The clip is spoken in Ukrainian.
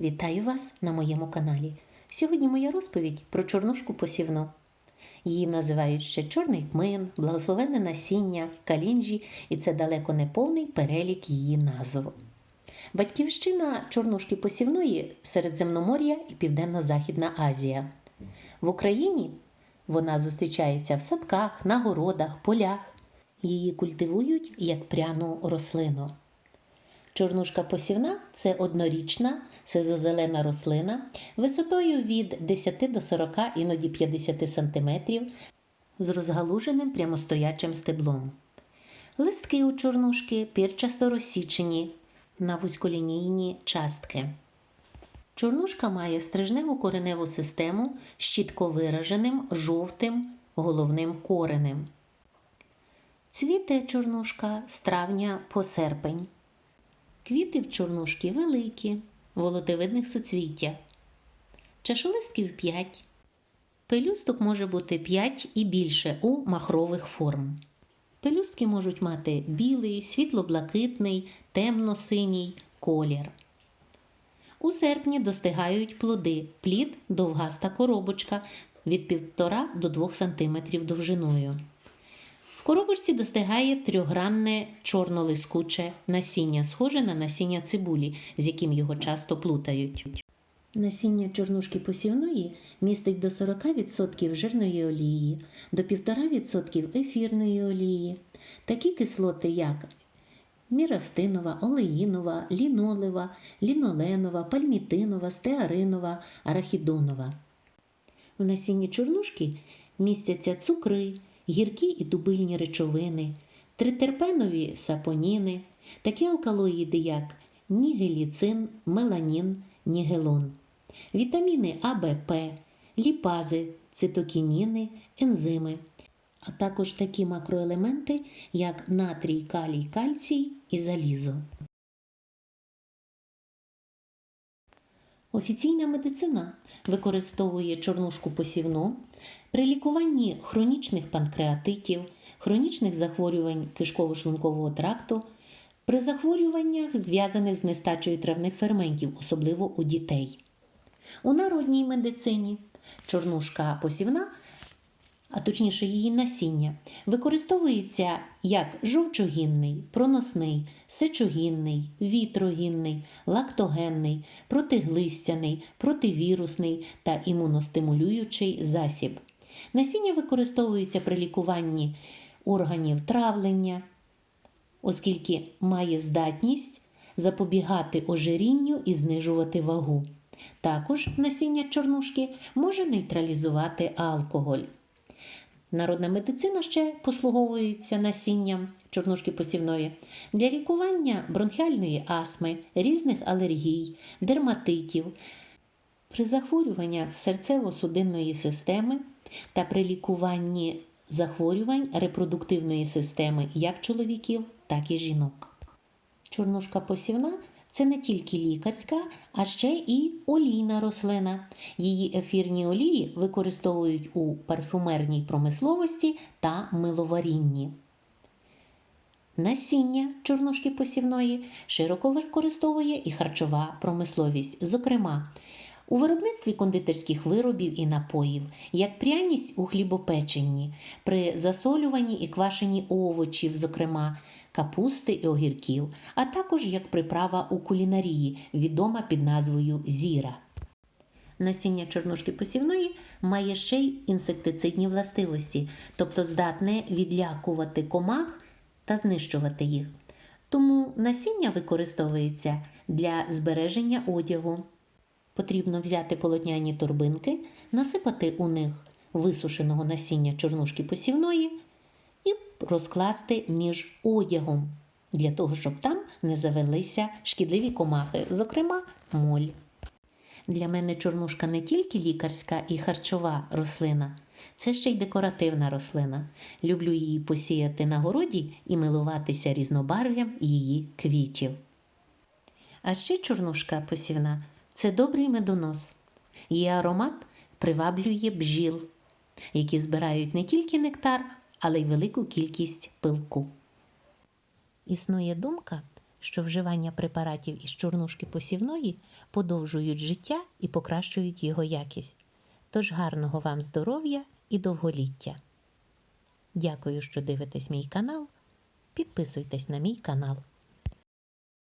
Вітаю вас на моєму каналі. Сьогодні моя розповідь про чорнушку посівну. Її називають ще чорний кмин, благословенне насіння, калінжі, і це далеко не повний перелік її назв. Батьківщина чорнушки посівної Середземномор'я і Південно-Західна Азія. В Україні вона зустрічається в садках, на городах, полях. Її культивують як пряну рослину. Чорнушка посівна це однорічна сизозелена рослина висотою від 10 до 40, іноді 50 см з розгалуженим прямостоячим стеблом. Листки у чорнушки пірчасто розсічені на вузьколінійні частки. Чорнушка має стрижневу кореневу систему з чітко вираженим жовтим головним коренем. Цвіте чорнушка з травня по серпень. Квіти в чорнушки великі, волотовидних суцвіття. Чашолистків 5. Пелюсток може бути 5 і більше у махрових форм. Пелюстки можуть мати білий, світло-блакитний, темно-синій колір. У серпні достигають плоди. Плід довгаста коробочка від 1,5 до 2 см довжиною. Коробочці достигає трьохгранне чорнолискуче насіння, схоже на насіння цибулі, з яким його часто плутають. Насіння чорнушки посівної містить до 40% жирної олії, до 1,5% ефірної олії. Такі кислоти, як мірастинова, олеїнова, лінолева, ліноленова, пальмітинова, стеаринова, арахідонова. В насінні чорнушки містяться цукри, гіркі і тубильні речовини, тритерпенові сапоніни, такі алкалоїди, як нігеліцин, меланін, нігелон, вітаміни А, П, ліпази, цитокініни, ензими, а також такі макроелементи, як натрій, калій, кальцій і залізо. Офіційна медицина використовує чорнушку посівну при лікуванні хронічних панкреатитів, хронічних захворювань кишково-шлункового тракту, при захворюваннях, зв'язаних з нестачею травних ферментів, особливо у дітей. У народній медицині чорнушка посівна, а точніше її насіння, використовується як жовчогінний, проносний, сечогінний, вітрогінний, лактогенний, протиглистяний, противірусний та імуностимулюючий засіб. Насіння використовується при лікуванні органів травлення, оскільки має здатність запобігати ожирінню і знижувати вагу. Також насіння чорнушки може нейтралізувати алкоголь. Народна медицина ще послуговується насінням чорнушки посівної для лікування бронхіальної астми, різних алергій, дерматитів, при захворюваннях серцево-судинної системи та при лікуванні захворювань репродуктивної системи як чоловіків, так і жінок. Чорнушка посівна це не тільки лікарська, а ще і олійна рослина. Її ефірні олії використовують у парфюмерній промисловості та миловарінні. Насіння чорнушки посівної широко використовує і харчова промисловість, зокрема, у виробництві кондитерських виробів і напоїв, як пряність у хлібопеченні, при засолюванні і квашенні овочів, зокрема капусти і огірків, а також як приправа у кулінарії, відома під назвою зіра. Насіння чорнушки посівної має ще й інсектицидні властивості, тобто здатне відлякувати комах та знищувати їх. Тому насіння використовується для збереження одягу. Потрібно взяти полотняні торбинки, насипати у них висушеного насіння чорнушки посівної і розкласти між одягом, для того, щоб там не завелися шкідливі комахи, зокрема моль. Для мене чорнушка не тільки лікарська і харчова рослина, це ще й декоративна рослина. Люблю її посіяти на городі і милуватися різнобарв'ям її квітів. А ще чорнушка посівна це добрий медонос. Її аромат приваблює бджіл, які збирають не тільки нектар, але й велику кількість пилку. Існує думка, що вживання препаратів із чорнушки посівної подовжують життя і покращують його якість. Тож гарного вам здоров'я і довголіття. Дякую, що дивитесь мій канал. Підписуйтесь на мій канал.